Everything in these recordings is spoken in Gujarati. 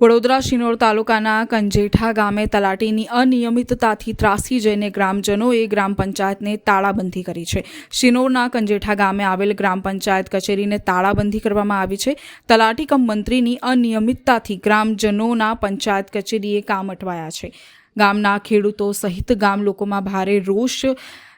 વડોદરા, શિનોર તાલુકાના કંજેઠા ગામે તલાટીની અનિયમિતતાથી ત્રાસી જઈને ગ્રામજનોએ ગ્રામ પંચાયતને તાળાબંધી કરી છે. શિનોરના કંજેઠા ગામે આવેલ ગ્રામ પંચાયત કચેરીને તાળાબંધી કરવામાં આવી છે. તલાટી કમ મંત્રીની અનિયમિતતાથી ગ્રામજનોના પંચાયત કચેરીએ કામ અટવાયા છે. ગામના ખેડૂતો સહિત ગામ લોકોમાં ભારે રોષ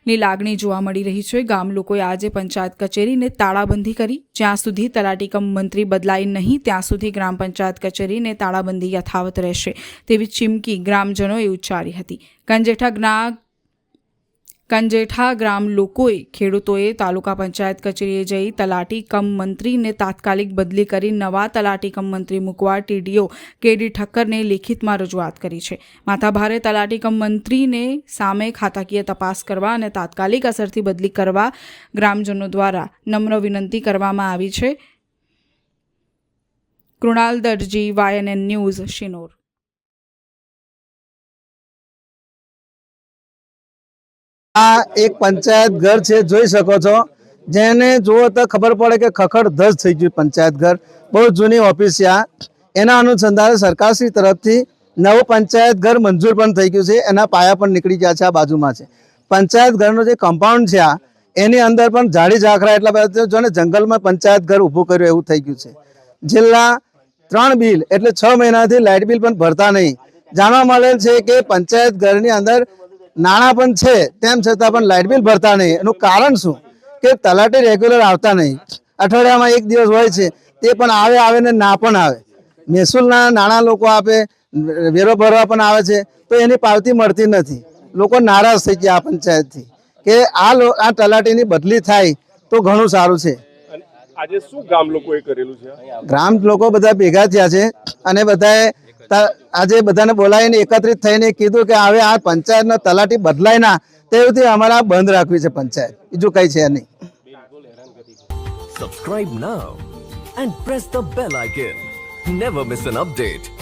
ની લાગણી જોવા મળી રહી છે. ગામ લોકોએ આજે પંચાયત કચેરીને તાળાબંધી કરી. જ્યાં સુધી તલાટી કમ મંત્રી બદલાય નહીં, ત્યાં સુધી ગ્રામ પંચાયત કચેરીને તાળાબંધી યથાવત રહેશે તેવી ચીમકી ગ્રામજનોએ ઉચ્ચારી હતી. કંજેઠા ગ્ના કંજેઠા ગ્રામ લોકોએ ખેડૂતોએ તાલુકા પંચાયત કચેરીએ જઈ તલાટી કમ મંત્રીને તાત્કાલિક બદલી કરી નવા તલાટી કમ મંત્રી મૂકવા ટીડીઓ કેડી ઠક્કરને લેખિતમાં રજૂઆત કરી છે. માથાભારે તલાટી કમ મંત્રીને સામે ખાતાકીય તપાસ કરવા અને તાત્કાલિક અસરથી બદલી કરવા ગ્રામજનો દ્વારા નમ્ર વિનંતી કરવામાં આવી છે. Krunal Darji YNN news, Shinor. આ એક પંચાયત ઘર છે, જોઈ શકો છો. જેને જુઓ તો ખબર પડે કે ખખડ ધસ થઈ ગયું પંચાયત ઘર. બહુ જૂની ઓફિસ છે આ. એના અનુસંધાને સરકારશ્રી તરફથી નવું પંચાયત ઘર મંજૂર પણ થઈ ગયું છે. એના પાયા પણ નીકળી ગયા છે આ બાજુમાં છે. પંચાયત ઘરનું જે કમ્પાઉન્ડ છે આ, એની અંદર પણ ઝાડી ઝાખરા એટલા બધા જો જંગલમાં પંચાયત ઘર ઊભું કર્યું એવું થઈ ગયું છે. જિલ્લા ત્રણ બિલ એટલે છ મહિનાથી લાઇટ બિલ પણ ભરતા નહીં. જાણવા મળેલ છે કે પંચાયત ઘરની અંદર નાણાં પણ છે તેમ છતાં પણ લાઇટ બિલ ભરતા નહીં. એનું કારણ શું? કે તલાટી રેગ્યુલર આવતા નહીં. અઠવાડિયામાં એક દિવસ હોય છે તે પણ આવે આવે ને ના પણ આવે. મહેસૂલના નાણાં લોકો આપે વેરો ભરવા પણ આવે છે તો એની પાવતી મળતી નથી. લોકો નારાજ થઈ ગયા આ પંચાયતથી કે આ આ તલાટીની બદલી થાય તો ઘણું સારું છે. આજે શું ગામ લોકોએ કરેલું છે? ગ્રામ લોકો બધા ભેગા થયા છે અને બધાએ આજે બધાને બોલાવીને એકત્રિત થઈને કીધું કે હવે આ પંચાયતના તલાટી બદલાય ના તેવું અમારે બંધ રાખવી છે પંચાયત. બીજું કઈ છે નહીં. Subscribe now and press the bell icon never miss an update.